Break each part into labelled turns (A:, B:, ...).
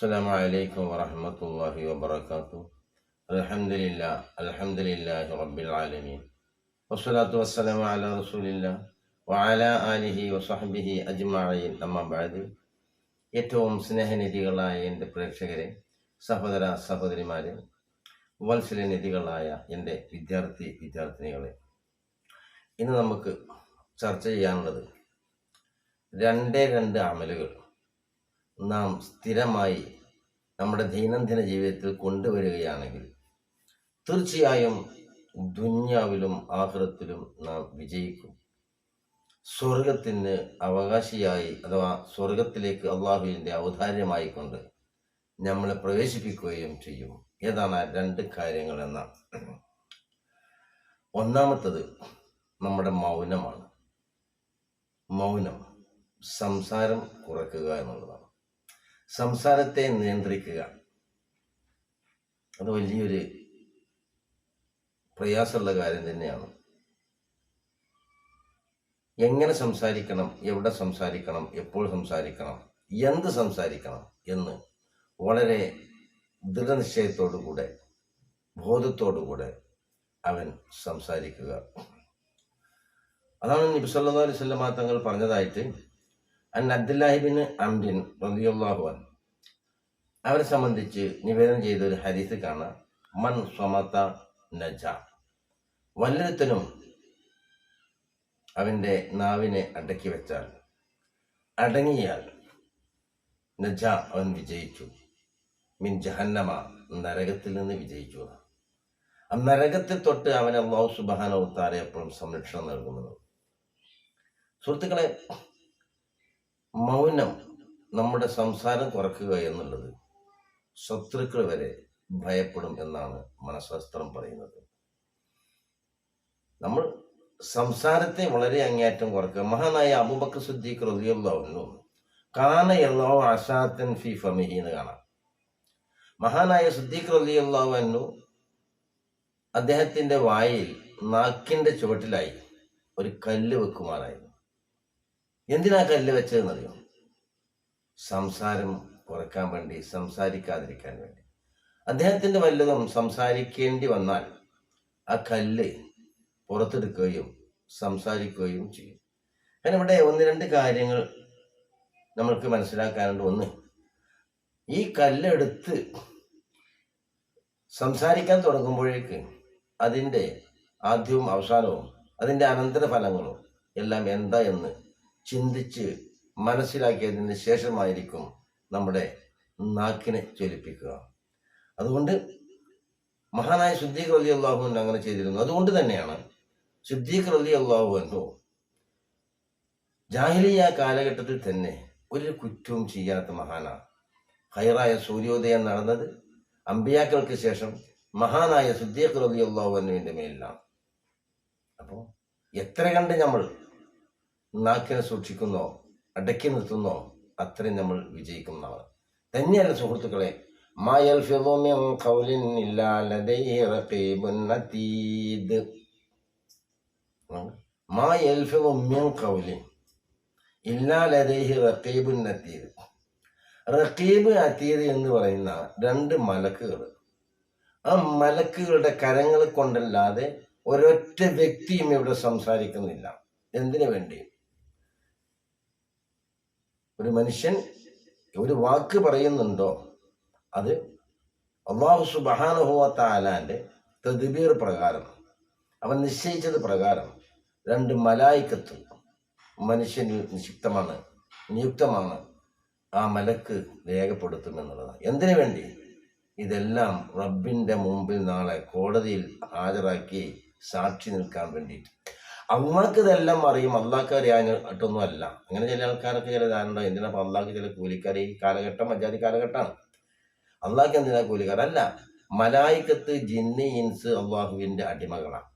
A: السلام عليكم ورحمة الله وبركاته الحمد لله الحمد لله رب العالمين والصلاة والسلام على رسول الله وعلى آله وصحبه أجمعين أما بعد ഏറ്റവും സ്നേഹനിധികളായ എൻ്റെ പ്രേക്ഷകരെ സഹോദര സഹോദരിമാരെ വത്സലനിധികളായ എൻ്റെ വിദ്യാർത്ഥി വിദ്യാർത്ഥിനികളെ ഇന്ന് നമുക്ക് ചർച്ച ചെയ്യാനുള്ളത് രണ്ടേ രണ്ട് അമലുകൾ നാം സ്ഥിരമായി നമ്മുടെ ദൈനംദിന ജീവിതത്തിൽ കൊണ്ടുവരികയാണെങ്കിൽ തീർച്ചയായും ദുന്യാവിലും ആഹൃത്തിലും നാം വിജയിക്കും. സ്വർഗത്തിന് അവകാശിയായി അഥവാ സ്വർഗത്തിലേക്ക് അള്ളാഹുവിന്റെ ഔദാര്യമായി കൊണ്ട് നമ്മളെ പ്രവേശിപ്പിക്കുകയും ചെയ്യും. ഏതാണ് ആ രണ്ട് കാര്യങ്ങൾ എന്ന ഒന്നാമത്തത് നമ്മുടെ മൗനമാണ്. മൗനം സംസാരം കുറയ്ക്കുക എന്നുള്ളതാണ്. സംസാരത്തെ നിയന്ത്രിക്കുക. അത് വലിയൊരു പ്രയാസമുള്ള കാര്യം തന്നെയാണ്. എങ്ങനെ സംസാരിക്കണം എവിടെ സംസാരിക്കണം എപ്പോൾ സംസാരിക്കണം എന്ത് സംസാരിക്കണം എന്ന് വളരെ ദൃഢനിശ്ചയത്തോടുകൂടെ ബോധത്തോടുകൂടെ അവൻ സംസാരിക്കുക. അതാണ് നബി സല്ലല്ലാഹു അലൈഹി വസല്ലം തങ്ങൾ പറഞ്ഞതായിട്ട് അൻ അബ്ദുല്ലാഹിബിൻ അംരിൻ റളിയല്ലാഹു അൻ അവരെ സംബന്ധിച്ച് നിവേദനം ചെയ്ത ഒരു ഹരീസ് കാണാം. മൻ സ്വമത നജ. വല്ലൊരുത്തനും അവന്റെ നാവിനെ അടക്കി വെച്ചാൽ അടങ്ങിയാൽ നജ അവൻ വിജയിച്ചു. മിൻ ജഹന്നമ നരകത്തിൽ നിന്ന് വിജയിച്ചു. ആ നരകത്തെ തൊട്ട് അവൻ അള്ളാഹു സുബാനവത്താരെ എപ്പോഴും സംരക്ഷണം നൽകുന്നത്. സുഹൃത്തുക്കളെ മൗനം നമ്മുടെ സംസാരം കുറക്കുക എന്നുള്ളത് ശത്രുക്കൾ വരെ ഭയപ്പെടും എന്നാണ് മനഃശാസ്ത്രം പറയുന്നത്. നമ്മൾ സംസാരത്തെ വളരെ അങ്ങേയറ്റം കുറക്കുക. മഹാനായ അബുബക്കർ സുദ്ദീഖ് റളിയല്ലാഹു കാന യല്ലാഹു അസാത്തൻ ഫി ഫമിഹി എന്ന് കാണാം. മഹാനായ സുദ്ദീഖ് അൻഹു അദ്ദേഹത്തിന്റെ വായിൽ നാക്കിന്റെ ചുവട്ടിലായി ഒരു കല്ല് വെക്കുമാറായിരുന്നു. എന്തിനാ കല്ല് വെച്ചതെന്നറിയോ? സംസാരം കുറയ്ക്കാൻ വേണ്ടി സംസാരിക്കാതിരിക്കാൻ വേണ്ടി. അദ്ദേഹത്തിന്റെ വല്ലതും സംസാരിക്കേണ്ടി വന്നാൽ ആ കല്ല് പുറത്തെടുക്കുകയും സംസാരിക്കുകയും ചെയ്യും. കാരണം ഇവിടെ ഒന്ന് രണ്ട് കാര്യങ്ങൾ നമ്മൾക്ക് മനസ്സിലാക്കാനുണ്ട്. ഒന്ന് ഈ കല്ലെടുത്ത് സംസാരിക്കാൻ തുടങ്ങുമ്പോഴേക്ക് അതിന്റെ ആദ്യവും അവസാനവും അതിന്റെ അനന്തരഫലങ്ങളും എല്ലാം എന്താ എന്ന് ചിന്തിച്ച് മനസ്സിലാക്കിയതിന് ശേഷമായിരിക്കും നമ്മുടെ നാക്കിനെ ജ്വലിപ്പിക്കുക. അതുകൊണ്ട് മഹാനായ സിദ്ദീഖ് അലി അള്ളാഹുവിൻ അങ്ങനെ ചെയ്തിരുന്നു. അതുകൊണ്ട് തന്നെയാണ് സിദ്ദീഖ് അലി അള്ളാഹു ജാഹിലിയ കാലഘട്ടത്തിൽ തന്നെ ഒരു കുറ്റവും ചെയ്യാത്ത മഹാനാണ്. ഹൈറായ സൂര്യോദയം നടന്നത് അമ്പിയാക്കൾക്ക് ശേഷം മഹാനായ സിദ്ദീഖ് അലി അള്ളാഹുവിന്റെ മേലിലാണ്. അപ്പോൾ എത്ര കണ്ട് നമ്മൾ നാക്കിനെ സൂക്ഷിക്കുന്നോ അടക്കി നിർത്തുന്നോ അത്രയും നമ്മൾ വിജയിക്കുന്നതാണ് തന്നെയാണ് സുഹൃത്തുക്കളെ റക്കീബ് അത്തീദ് എന്ന് പറയുന്ന രണ്ട് മലക്കുകൾ. ആ മലക്കുകളുടെ കരങ്ങൾ കൊണ്ടല്ലാതെ ഒരൊറ്റ വ്യക്തിയും ഇവിടെ സംസാരിക്കുന്നില്ല. എന്തിനു വേണ്ടിയും ഒരു മനുഷ്യൻ ഒരു വാക്ക് പറയുന്നുണ്ടോ? അത് അള്ളാഹു സുബാനുഭവത്താലാന്റെ തദ്ബീർ പ്രകാരം അവൻ നിശ്ചയിച്ചത് പ്രകാരം രണ്ട് മലായിക്കത്ത് മനുഷ്യൻ നിക്ഷിപ്തമാണ് നിയുക്തമാണ് ആ മലക്ക് രേഖപ്പെടുത്തുമെന്നുള്ളതാണ് എന്തിനു വേണ്ടി? ഇതെല്ലാം റബ്ബിന്റെ മുമ്പിൽ നാളെ കോടതിയിൽ ഹാജരാക്കി സാക്ഷി നിൽക്കാൻ വേണ്ടിയിട്ട്. അള്ളാഹ്ക്ക് ഇതെല്ലാം അറിയും. അള്ളാഹ്ക്ക് അറിയാനായിട്ടൊന്നും അല്ല. അങ്ങനെ ചില ആൾക്കാരൊക്കെ ചില ധാരണ എന്തിനാ അള്ളാഹ്ക്ക് ചില കൂലിക്കാർ ഈ കാലഘട്ടം മജാതി കാലഘട്ടമാണ്. അള്ളാഹ്ക്ക് എന്തിനാ കൂലിക്കാർ? അല്ല മലായിക്കത്ത് ജിന്നി ഇൻസ് അള്ളാഹുവിന്റെ അടിമകളാണ്.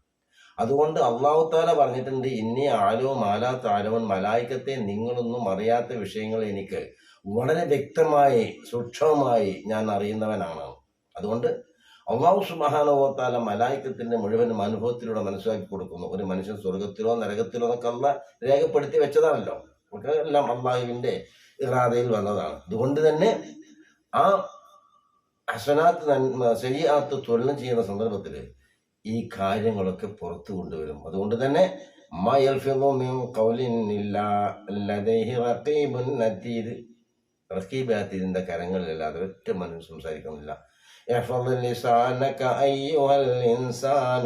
A: അതുകൊണ്ട് അള്ളാഹു താല പറഞ്ഞിട്ടുണ്ട് ഇന്നി ആലോ മാലാത്ത താലവൻ മലായിക്കത്തെ നിങ്ങളൊന്നും അറിയാത്ത വിഷയങ്ങൾ എനിക്ക് വളരെ വ്യക്തമായി സൂക്ഷ്മമായി ഞാൻ അറിയുന്നവനാണ്. അതുകൊണ്ട് അള്ളാഹു സുബാനോത്താല മലായിക്കത്തിന്റെ മുഴുവനും അനുഭവത്തിലൂടെ മനസ്സിലാക്കി കൊടുക്കുന്നു. ഒരു മനുഷ്യൻ സ്വർഗത്തിലോ നരകത്തിലോ എന്നൊക്കെ അല്ല രേഖപ്പെടുത്തി വെച്ചതാണല്ലോ. എല്ലാം അള്ളാഹുവിന്റെ ഇറാദയിൽ വന്നതാണ്. അതുകൊണ്ട് തന്നെ ആ ഹസനാത്ത് ശരിയാത്ത് തൊഴിലും ചെയ്യുന്ന സന്ദർഭത്തിൽ ഈ കാര്യങ്ങളൊക്കെ പുറത്തു കൊണ്ടുവരും. അതുകൊണ്ട് തന്നെ റക്കീബാത്തീദിന്റെ കരങ്ങളിലല്ലാതെ ഒറ്റ മനുഷ്യൻ സംസാരിക്കുന്നില്ല. يحفظ لسانك أيها الإنسان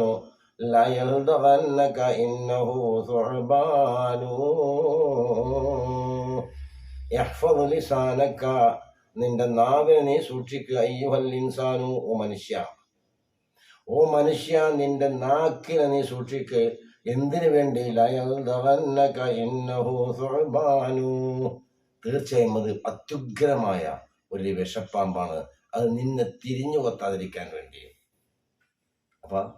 A: لا يلدغنك إنه ثعبان يحفظ لسانك നിന്റെ നാവിനെ നീ സൂക്ഷിക്കുക അയ്യുഹൽ ഇൻസാനു ഓ മനുഷ്യ ഓ മനുഷ്യ നിന്റെ നാക്കിനെ നീ സൂക്ഷിക്കുക എന്തിനു വേണ്ടി ലയൽദഗന്നക ഇന്നഹു സുഅ്ബാനു തീർച്ചയായും അത് അത്യുഗ്രമായ ഒരു വിഷപ്പാമ്പാണ് അത് നിന്നെ തിരിഞ്ഞു കൊത്താതിരിക്കാൻ വേണ്ടി. അപ്പൊ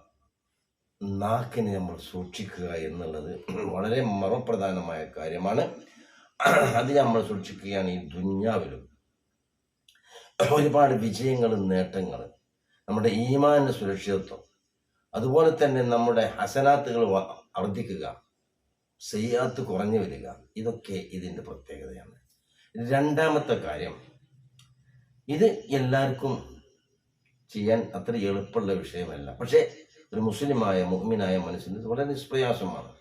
A: നാക്കിനെ നമ്മൾ സൂക്ഷിക്കുക എന്നുള്ളത് വളരെ മർമ്മപ്രധാനമായ കാര്യമാണ്. അത് നമ്മൾ സൂക്ഷിക്കുകയാണ് ഈ ദുന്യാവിലും. ഒരുപാട് വിജയങ്ങളും നേട്ടങ്ങളും. നമ്മുടെ ഈമാന്റെ സുരക്ഷിതത്വം. അതുപോലെ തന്നെ നമ്മുടെ ഹസനാത്തുകൾ വർദ്ധിക്കുക. സെയ്യാത്ത് കുറഞ്ഞു വരിക. ഇതൊക്കെ ഇതിന്റെ പ്രത്യേകതയാണ്. രണ്ടാമത്തെ കാര്യം ഇത് എല്ലാവർക്കും ചെയ്യാൻ അത്ര എളുപ്പമുള്ള വിഷയമല്ല. പക്ഷേ ഒരു മുസ്ലിമായ മുഹ്മിനായ മനുഷ്യന് വളരെ നിഷ്പ്രയാസമാണ്.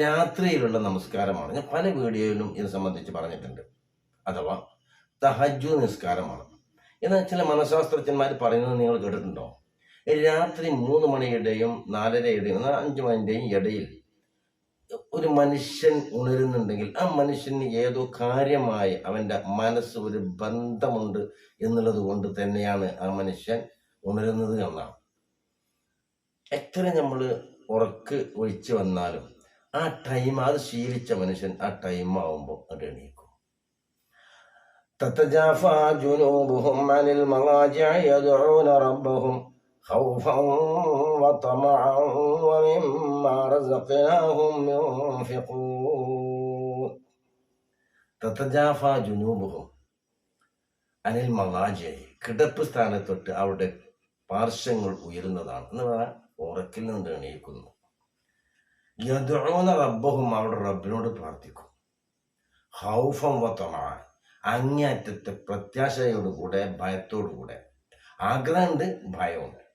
A: രാത്രിയിലുള്ള നമസ്കാരമാണ്. ഞാൻ പല വീഡിയോയിലും ഇത് സംബന്ധിച്ച് പറഞ്ഞിട്ടുണ്ട്. അഥവാ തഹജു നിസ്കാരമാണ്. എന്നാൽ ചില മനഃശാസ്ത്രജ്ഞന്മാർ പറയുന്നത് നിങ്ങൾ കേട്ടിട്ടുണ്ടോ? രാത്രി മൂന്ന് മണിയുടെയും നാലരയുടെയും എന്നാൽ അഞ്ച് മണിന്റെയും ഇടയിൽ ഒരു മനുഷ്യൻ ഉണരുന്നുണ്ടെങ്കിൽ ആ മനുഷ്യന് ഏതോ കാര്യമായി അവൻ്റെ മനസ്സ് ഒരു ബന്ധമുണ്ട് എന്നുള്ളത് കൊണ്ട് തന്നെയാണ് ആ മനുഷ്യൻ ഉണരുന്നത് എന്നാണ് എത്ര നമ്മൾ ഉറക്ക് ഒഴിച്ചു വന്നാലും ആ ടൈം അത് ശീലിച്ച മനുഷ്യൻ ആ ടൈം ആവുമ്പോൾ അത് എണീക്കും تتجافى جنوبهم عن المضاجع يدعون ربهم خوفا وطمعا ومما رزقناهم ينفقون تتجافى جنوبهم عن المضاجع കിടപ്പ് സ്ഥാനത്തൊട്ട് അവരുടെ പാർശ്വങ്ങൾ ഉയരുന്നതാണ് എന്ന് പറഞ്ഞാൽ ഉറക്കിൽ നിന്ന് എണീക്കുന്നു യദുഊന റബ്ബഹും അവരുടെ റബ്ബിനോട് പ്രാർത്ഥിക്കും ഹൗഫം വത്തമാണ് അങ്ങേയറ്റത്തെ പ്രത്യാശയോടുകൂടെ ഭയത്തോടുകൂടെ ആഗ്രഹമുണ്ട് ഭയമുണ്ട് ഒമിമാർസുഖിനാഹും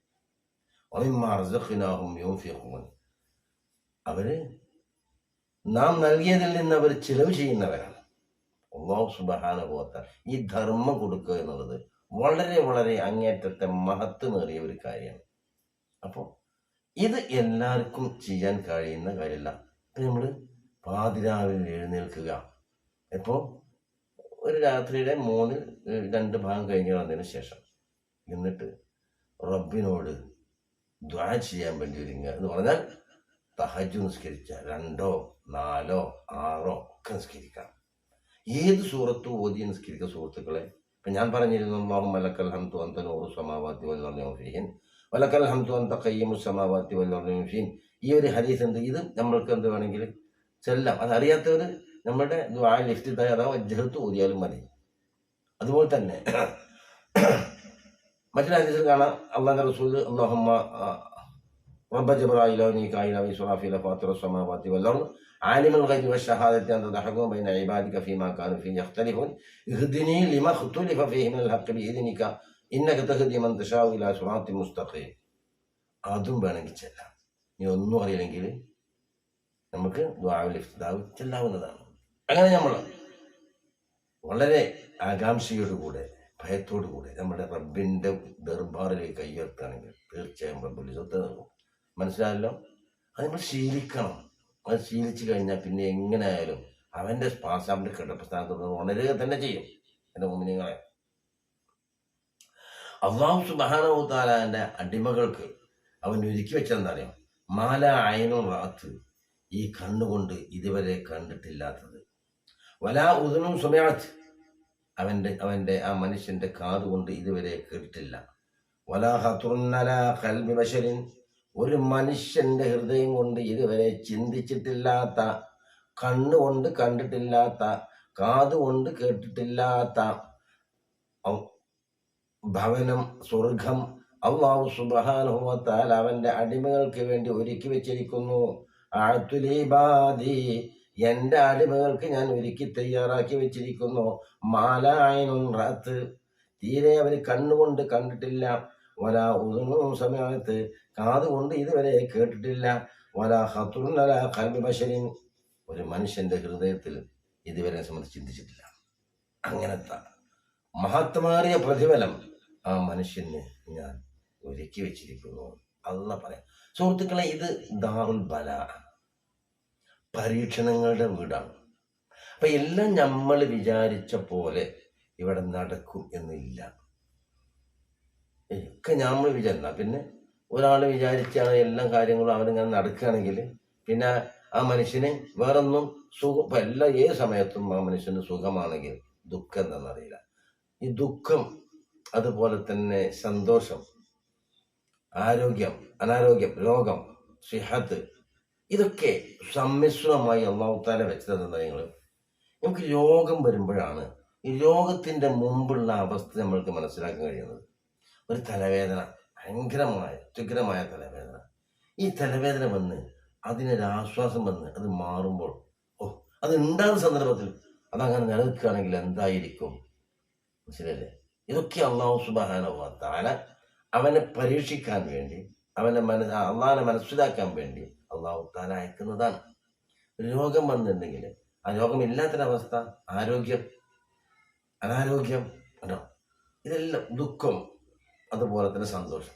A: യൂഫിഖൂൻ അവർ നാം നൽകിയതിൽ നിന്ന് അവർ ചിലവ് ചെയ്യുന്നവരാണ്. അള്ളാഹു സുബഹാനുഭവത്ത ഈ ധർമ്മം കൊടുക്കുക എന്നുള്ളത് വളരെ വളരെ അങ്ങേറ്റത്തെ മഹത്വമേറിയ ഒരു കാര്യമാണ്. അപ്പോൾ ഇത് എല്ലാവർക്കും ചെയ്യാൻ കഴിയുന്ന കാര്യമല്ല. ഇപ്പം നമ്മൾ പാതിരാവിൽ എഴുന്നേൽക്കുക. ഇപ്പോൾ ഒരു രാത്രിയുടെ മൂന്നിൽ രണ്ട് ഭാഗം കഴിഞ്ഞ് വന്നതിന് ശേഷം. എന്നിട്ട് റബ്ബിനോട് ദ്വാ ചെയ്യാൻ വേണ്ടി ഒരുങ്ങുക എന്ന് പറഞ്ഞാൽ തഹജ് നിസ്കരിച്ച രണ്ടോ നാലോ ആറോ ഒക്കെ നിസ്കരിക്കാം ഏത് സൂറത്തും ഓതി നിസ്കരിക്കുക സുഹൃത്തുക്കളെ? ഇപ്പം ഞാൻ പറഞ്ഞിരുന്നു അള്ളാഹു മലക്കൽ ഹംതു അന്ത നൂറു സമാവാത്തി വല്ലീൻ വലക്കൽ ഹംതു അന്ത കയ്യമു സമാവാത്തി വല്ലീൻ ഈ ഒരു ഹരീസ് എന്ത്? ഇത് നമ്മൾക്ക് എന്ത് വേണമെങ്കിൽ ചെല്ലാം. അതറിയാത്തവർ നമ്മുടെ ദ്വാ ലിഫ്റ്റ് തയ്യാറാവും അജ്ജഹത്ത് ഓതിയാലും മതി. അതുപോലെ തന്നെ മറ്റൊരു ഹദീസിൽ കാണാം അള്ളാഹ് റസൂൽ അള്ളാഹുമ്മ رب جبرائيل وميكائيل وإسرافيل فاطر السماوات والأرض عالم الغيب والشهادة أنت تحكم بين عبادك فيما كانوا فيه يختلفون اهدني لما اختلف فيه من الحق بإذنك إنك تهدي من تشاء إلى صراط مستقيم അതും വേണമെങ്കിൽ ചെല്ലാം ഇനി ഒന്നും അറിയില്ലെങ്കിൽ നമുക്ക് ദ്വാവിൽ ഇഫ്തിദാവ് ചെല്ലാവുന്നതാണ് അങ്ങനെ നമ്മൾ വളരെ ആകാംക്ഷയോടുകൂടെ ഭയത്തോടുകൂടെ നമ്മുടെ റബ്ബിന്റെ ദർബാറിലേക്ക് കയ്യേർത്താണെങ്കിൽ തീർച്ചയായും റബ്ബിൽ സ്വത്ത് നൽകും. മനസ്സിലായല്ലോ? അത് നമ്മൾ ശീലിക്കണം. അത് ശീലിച്ചു കഴിഞ്ഞാൽ പിന്നെ എങ്ങനെയായാലും അവന്റെ സ്പാസ് അവന്റെ കിടപ്പ് ഉണരുക തന്നെ ചെയ്യും. എന്റെ മുമ്പിനിങ്ങളെ അള്ളാഹു സുബാനവുത്താലാന്റെ അടിമകൾക്ക് അവൻ ഒരുക്കി വെച്ചെന്നറിയാം മാല അയനും റാത്ത്. ഈ കണ്ണുകൊണ്ട് ഇതുവരെ കണ്ടിട്ടില്ലാത്തത്. വലാ ഉദനും സുമയാത്ത് അവന്റെ അവന്റെ ആ മനുഷ്യന്റെ കാതുകൊണ്ട് ഇതുവരെ കേട്ടിട്ടില്ല. വലാ ഹത്തുറുന്നല കൽബി ബശരിൻ. ഒരു മനുഷ്യന്റെ ഹൃദയം കൊണ്ട് ഇതുവരെ ചിന്തിച്ചിട്ടില്ലാത്ത കണ്ണുകൊണ്ട് കണ്ടിട്ടില്ലാത്ത കാതുകൊണ്ട് കേട്ടിട്ടില്ലാത്ത ഭവനം സ്വർഗം അള്ളാഹു സുബാനുഭവത്താൽ അവന്റെ അടിമകൾക്ക് വേണ്ടി ഒരുക്കി വെച്ചിരിക്കുന്നു. ആത്തുലീബാദി എന്റെ അടിമകൾക്ക് ഞാൻ ഒരുക്കി തയ്യാറാക്കി വെച്ചിരിക്കുന്നു. മാലായനും റാത്ത്. തീരെ അവർ കണ്ണുകൊണ്ട് കണ്ടിട്ടില്ല. വല ഉതുങ്ങും സമയത്ത് കാതുകൊണ്ട് ഇതുവരെ കേട്ടിട്ടില്ല. വല ഹത്തുറുന്നല കൽബി ഒരു മനുഷ്യന്റെ ഹൃദയത്തിൽ ഇതുവരെ സംബന്ധിച്ച് ചിന്തിച്ചിട്ടില്ല. അങ്ങനത്തെ മഹത്വമേറിയ പ്രതിഫലം ആ മനുഷ്യന് ഞാൻ ഒരുക്കി വെച്ചിരിക്കുന്നു. അല്ല പറയാം. സുഹൃത്തുക്കളെ ഇത് ദാറുൽ ബല. പരീക്ഷണങ്ങളുടെ വീടാണ്. അപ്പം എല്ലാം നമ്മൾ വിചാരിച്ച പോലെ ഇവിടെ നടക്കും എന്നില്ല. ഒക്കെ നമ്മൾ വിചാരിച്ച പിന്നെ ഒരാൾ വിചാരിച്ചാണ് എല്ലാ കാര്യങ്ങളും അവനിങ്ങനെ നടക്കുകയാണെങ്കിൽ പിന്നെ ആ മനുഷ്യന് വേറൊന്നും സുഖം ഇപ്പം എല്ലാ ഏത് സമയത്തും ആ മനുഷ്യന് സുഖമാണെങ്കിൽ ദുഃഖം എന്താണെന്നറിയില്ല ഈ ദുഃഖം അതുപോലെ തന്നെ സന്തോഷം ആരോഗ്യം അനാരോഗ്യം രോഗം സിഹത്ത് ഇതൊക്കെ സമ്മിശ്രമായി അള്ളാഹുത്താല വെച്ചത് നിങ്ങൾ നമുക്ക് രോഗം വരുമ്പോഴാണ് ഈ രോഗത്തിന്റെ മുമ്പുള്ള അവസ്ഥ നമ്മൾക്ക് മനസ്സിലാക്കാൻ കഴിയുന്നത്. ഒരു തലവേദന ഭയങ്കരമായ ഉഗ്രമായ തലവേദന. ഈ തലവേദന വന്ന് അതിനൊരു ആശ്വാസം വന്ന് അത് മാറുമ്പോൾ ഓ അത് ഉണ്ടാകുന്ന സന്ദർഭത്തിൽ അതങ്ങനെ നിലനിൽക്കുകയാണെങ്കിൽ എന്തായിരിക്കും? മനസ്സിലല്ലേ ഇതൊക്കെ അള്ളാഹു സുബാന താല അവനെ പരീക്ഷിക്കാൻ വേണ്ടി അവനെ മന അള്ളാഹനെ മനസ്സിലാക്കാൻ വേണ്ടി അള്ളാഹു താല അയക്കുന്നതാണ്. രോഗം വന്നിട്ടുണ്ടെങ്കിൽ ആ രോഗമില്ലാത്തൊരവസ്ഥ ആരോഗ്യം അനാരോഗ്യം ഉണ്ടോ ഇതെല്ലാം ദുഃഖം അതുപോലെ തന്നെ സന്തോഷം.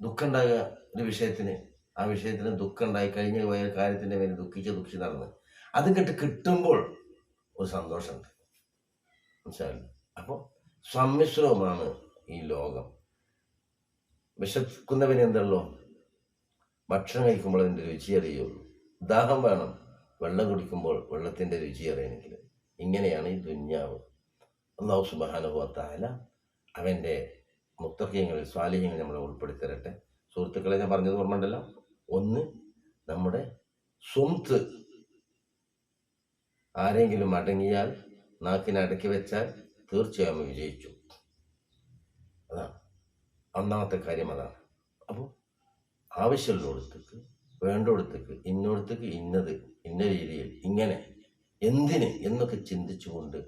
A: ദുഃഖം ഉണ്ടാകുക ഒരു വിഷയത്തിന് ആ വിഷയത്തിന് ദുഃഖം ഉണ്ടായി കഴിഞ്ഞ പോയ കാര്യത്തിന്റെ പേര് ദുഃഖിച്ച് ദുഃഖിച്ച് നടന്ന് അത് കിട്ട് കിട്ടുമ്പോൾ ഒരു സന്തോഷമുണ്ട്. മനസ്സിലായില്ലേ? അപ്പോൾ സമ്മിശ്രവുമാണ് ഈ ലോകം. വിശക്കുന്നവന് ഭക്ഷണം കഴിക്കുമ്പോൾ അതിന്റെ രുചി അറിയുള്ളൂ ദാഹം വേണം. വെള്ളം കുടിക്കുമ്പോൾ വെള്ളത്തിന്റെ രുചി അറിയണമെങ്കിൽ ഇങ്ങനെയാണ് ഈ ദുന്യാവ്. അള്ളാഹു സുബാനുഭവത്താല അവന്റെ മുത്തഹ്യങ്ങളിൽ സ്വാലിഹ്യങ്ങൾ നമ്മൾ ഉൾപ്പെടുത്തരട്ടെ. സുഹൃത്തുക്കളെ ഞാൻ പറഞ്ഞത് ഓർമ്മയുണ്ടല്ലോ? ഒന്ന് നമ്മുടെ സ്വന്ത് ആരെങ്കിലും അടങ്ങിയാൽ നാക്കിനെ അടക്കി വെച്ചാൽ തീർച്ചയായും വിജയിച്ചു. അതാണ്. ഒന്നാമത്തെ കാര്യം അതാണ്. അപ്പോൾ ആവശ്യമുള്ളിടത്തേക്ക് വേണ്ടിടത്തേക്ക് ഇന്നോടത്തേക്ക് ഇന്നത് ഇന്ന രീതിയിൽ ഇങ്ങനെ എന്തിന് എന്നൊക്കെ ചിന്തിച്ചുകൊണ്ട്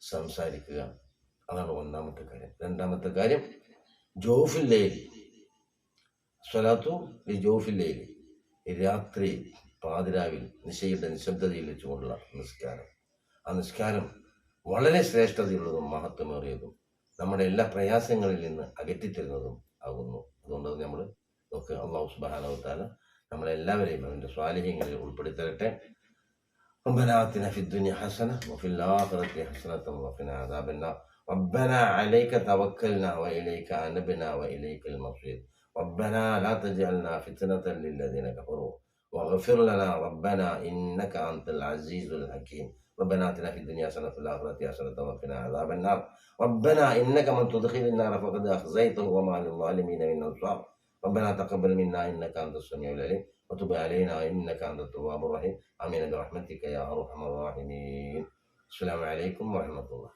A: സംസാരിക്കുക. അതാണ് ഒന്നാമത്തെ കാര്യം. രണ്ടാമത്തെ കാര്യം ജോഫില്ലേലി സ്വലാത്തു ജോഫില്ലേലി രാത്രി പാതിരാവിൽ നിശയുടെ നിശബ്ദതയിൽ വെച്ചുകൊണ്ടുള്ള നിസ്കാരം. ആ നിസ്കാരം വളരെ ശ്രേഷ്ഠതയുള്ളതും മഹത്വമേറിയതും നമ്മുടെ എല്ലാ പ്രയാസങ്ങളിൽ നിന്ന് അകറ്റിത്തരുന്നതും ആകുന്നു. അതുകൊണ്ട് നമ്മൾ നമുക്ക് അള്ളാഹു സുബാനവത്താല നമ്മളെല്ലാവരെയും അവൻ്റെ സ്വാലിഹ്യങ്ങളിൽ ഉൾപ്പെടുത്തരട്ടെ ربنا آتنا في الدنيا حسنة وفي الآخرة حسنة وقنا عذاب النار ربنا عليك توكلنا وإليك أنبنا وإليك المصير ربنا لا تجعلنا فتنة للذين كفروا واغفر لنا ربنا إنك أنت العزيز الحكيم ربنا آتنا في الدنيا حسنة وفي الآخرة حسنة وقنا عذاب النار ربنا إنك من تدخل النار فقد أخزيته وما للظالمين من أنصار ربنا تقبل منا إنك أنت السميع العليم وتب علينا إنك أنت التواب الرحيم. آمين برحمتك يا أرحم الراحمين. السلام عليكم ورحمة الله.